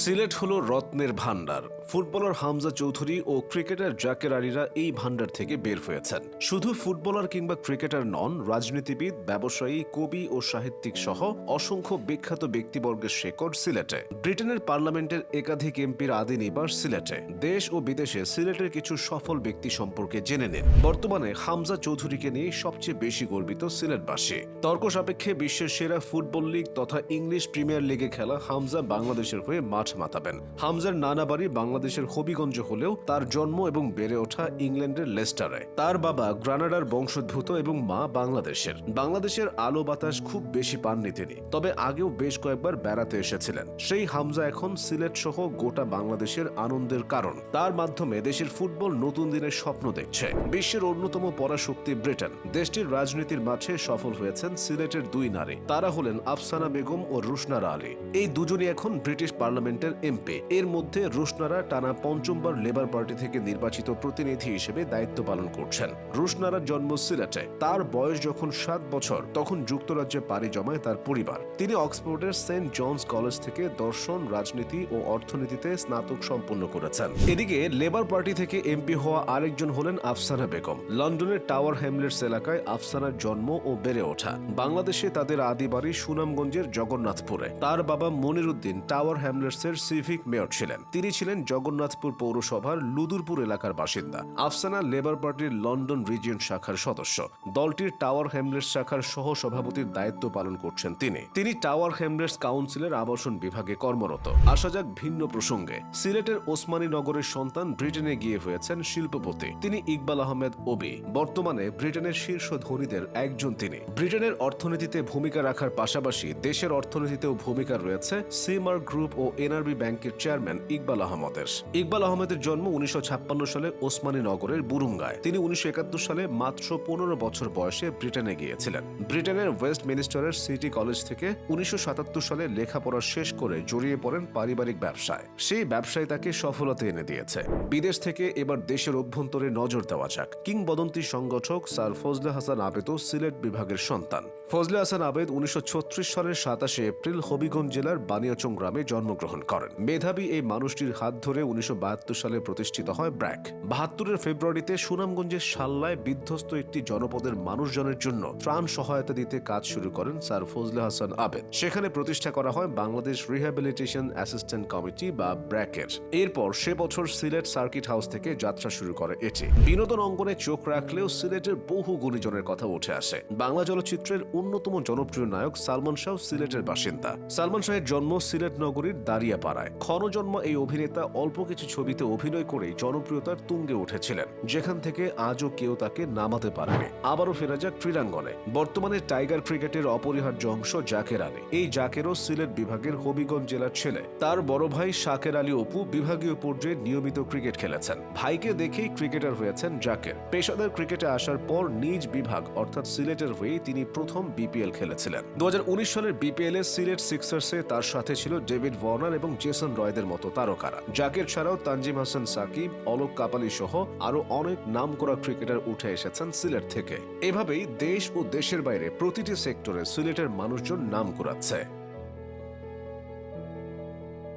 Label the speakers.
Speaker 1: সিলেট হলো রত্নের ভান্ডার ফুটবলার হামজা চৌধুরী ও ক্রিকেটার জাকের আলীরা এই ভান্ডার থেকে বের হয়েছেন। শুধু ফুটবলার কিংবা ক্রিকেটার নন, রাজনীতিবিদ, ব্যবসায়ী, কবি ও সাহিত্যিক সহ অসংখ্য বিখ্যাত ব্যক্তিবর্গের শেকড় সিলেটে। ব্রিটেনের পার্লামেন্টের একাধিক এমপির আদি নিবাস সিলেটে। দেশ ও বিদেশে সিলেটের কিছু সফল ব্যক্তি সম্পর্কে জেনে নিন। বর্তমানে হামজা চৌধুরীকে নিয়ে সবচেয়ে বেশি গর্বিত সিলেটবাসী। তর্ক সাপেক্ষে বিশ্বের সেরা ফুটবল লীগ তথা ইংলিশ প্রিমিয়ার লিগে খেলা হামজা বাংলাদেশের হয়ে মাঠ মাতাবেন। হামজার নানা বাড়ি বাংলাদেশের হবিগঞ্জ হলেও তার জন্ম এবং বেড়ে ওঠা ইংল্যান্ডের লেস্টারে। তার বাবা গ্রানাডার বংশোদ্ভূত এবং মা বাংলাদেশের। বাংলাদেশের আলো বাতাস খুব বেশি পাননি তিনি, তবে আগেও বেশ কয়েকবার বেড়াতে এসেছিলেন। সেই হামজা এখন সিলেট সহ গোটা বাংলাদেশের আনন্দের কারণ। তার মাধ্যমে দেশের ফুটবল নতুন দিনের স্বপ্ন দেখছে। বিশ্বের অন্যতম পরাশক্তি ব্রিটেন। দেশটির রাজনীতির মাঠে সফল হয়েছেন সিলেটের দুই নারী। তারা হলেন আফসানা বেগম ও রুশনারা আলী। এই দুজনই এখন ব্রিটিশ পার্লামেন্টের এমপি। এর মধ্যে রুশনারা টানা পঞ্চমবার লেবার পার্টি থেকে নির্বাচিত প্রতিনিধি হিসেবে দায়িত্ব পালন করছেন। রুশনারার জন্ম সিলেটে। তার বয়স যখন সাত বছর, তখন যুক্তরাজ্যে পাড়ি জমায় তার পরিবার। তিনি অক্সফোর্ডের সেন্ট জনস কলেজ থেকে দর্শন, রাজনীতি ও অর্থনীতিতে স্নাতক সম্পন্ন করেছেন। এদিকে লেবার পার্টি থেকে এমপি হওয়া আরেকজন হলেন আফসানা বেগম। লন্ডনের টাওয়ার হ্যামলেটস এলাকায় আফসানার জন্ম ও বেড়ে ওঠা। বাংলাদেশে তাদের আদি বাড়ি সুনামগঞ্জের জগন্নাথপুরে। তার বাবা মনিরুদ্দিন টাওয়ার হ্যামলেটসের সিভিক মেয়র ছিলেন। তিনি ছিলেন জগন্নাথপুর পৌরসভার লুদুরপুর এলাকার বাসিন্দা। আফসানা লেবার পার্টির লন্ডন রিজিয়ন শাখার সদস্য। দলটির টাওয়ার হ্যামলেটস শাখার সহ সভাপতির দায়িত্ব পালন করছেন তিনি। তিনি টাওয়ার হ্যামলেটস কাউন্সিলের আবাসন বিভাগে কর্মরত। আসা যাক ভিন্ন প্রসঙ্গে। সিলেটের ওসমানী নগরের সন্তান ব্রিটেনে গিয়ে হয়েছেন শিল্পপতি। তিনি ইকবাল আহমেদ ওবি। বর্তমানে ব্রিটেনের শীর্ষ ধনীদের একজন তিনি। ব্রিটেনের অর্থনীতিতে ভূমিকা রাখার পাশাপাশি দেশের অর্থনীতিতেও ভূমিকা রয়েছে সিমার গ্রুপ ও এনআরবি ব্যাংকের চেয়ারম্যান ইকবাল আহমদের। ইকবাল আহমেদের জন্ম উনিশশো ছাপ্পান্ন সালে ওসমানী নগরের বুরুঙ্গায় তিনি উনিশশো সালে মাত্র পনেরো বছর বয়সে ব্রিটেনে গিয়েছিলেন। ব্রিটেনের ওয়েস্ট মিনিস্টারের সিটি কলেজ থেকে উনিশশো সাতাত্তর সালে লেখাপড়া শেষ করে জড়িয়ে পড়েন পারিবারিক ব্যবসায়। সেই ব্যবসায় তাকে সফলতা এনে দিয়েছে। বিদেশ থেকে এবার দেশের অভ্যন্তরে নজর দেওয়া যাক। কিংবদন্তি সংগঠক স্যার ফজলে হাসান আবেদও সিলেট বিভাগের সন্তান। ফজলে হাসান আবেদ উনিশশো ছত্রিশ সালের সাতাশে এপ্রিল হবিগঞ্জ জেলার বানিয়াচং গ্রামে জন্মগ্রহণ করেন। মেধাবী এই মানুষটির হাত ধরে উনিশশো সালে প্রতিষ্ঠিত হয় ব্র্যাক। বাহাত্তরের ফেব্রুয়ারিতে সুনামগঞ্জের সাল্লায় বিধ্বস্ত একটি জনপদের মানুষজনের জন্য ত্রাণ সহায়তা দিতে কাজ শুরু করেন স্যার ফজলে হাসান আবেদ। সেখানে প্রতিষ্ঠা করা হয় বাংলাদেশ রিহ্যাবিলিটেশন অ্যাসিস্ট্যান্ট কমিটি বা ব্র্যাকের। এরপর সে বছর সিলেট সার্কিট হাউস থেকে যাত্রা শুরু করে এটি। বিনোদন অঙ্গনে চোখ রাখলেও সিলেটের বহু গুণীজনের কথা উঠে আসে। বাংলা চলচ্চিত্রের অন্যতম জনপ্রিয় নায়ক সালমান শাহ সিলেটের বাসিন্দা। সালমান শাহের জন্ম সিলেট নগরীর দাঁড়িয়াপাড়ায়। ক্ষণজন্ম এই অভিনেতা অল্প কিছু ছবিতে অভিনয় করেই জনপ্রিয়তার তুঙ্গে উঠেছিলেন। যেখান থেকে আজও কেউ তাকে নামাতে পারেনি। আবারও ফেরা যাক ক্রীড়াঙ্গনে। বর্তমানে টাইগার ক্রিকেটের অপরিহার্য অংশ জাকের আলী। এই জাকেরও সিলেট বিভাগের হবিগঞ্জ জেলার ছেলে। তার বড় ভাই শাকের আলী অপু বিভাগীয় পর্যায়ে নিয়মিত ক্রিকেট খেলেছেন। ভাইকে দেখেই ক্রিকেটার হয়েছেন জাকের। পেশাদার ক্রিকেটে আসার পর নিজ বিভাগ, অর্থাৎ সিলেটের হয়ে তিনি প্রথম বিপিএল খেলেছিলেন। দু হাজার উনিশ সালের বিপিএল এ সিলেট সিক্সার্সে তার সাথে ছিল ডেভিড ওয়ার্নার এবং জেসন রয়দের মতো তারকারা। জাকির ছাড়াও তানজিম হাসান সাকিব, অলোক কাপালি সহ আরও অনেক নামকরা ক্রিকেটার উঠে এসেছেন সিলেট থেকে। এভাবেই দেশ ও দেশের বাইরে প্রতিটি সেক্টরে সিলেটের মানুষজন নাম কুড়াচ্ছে।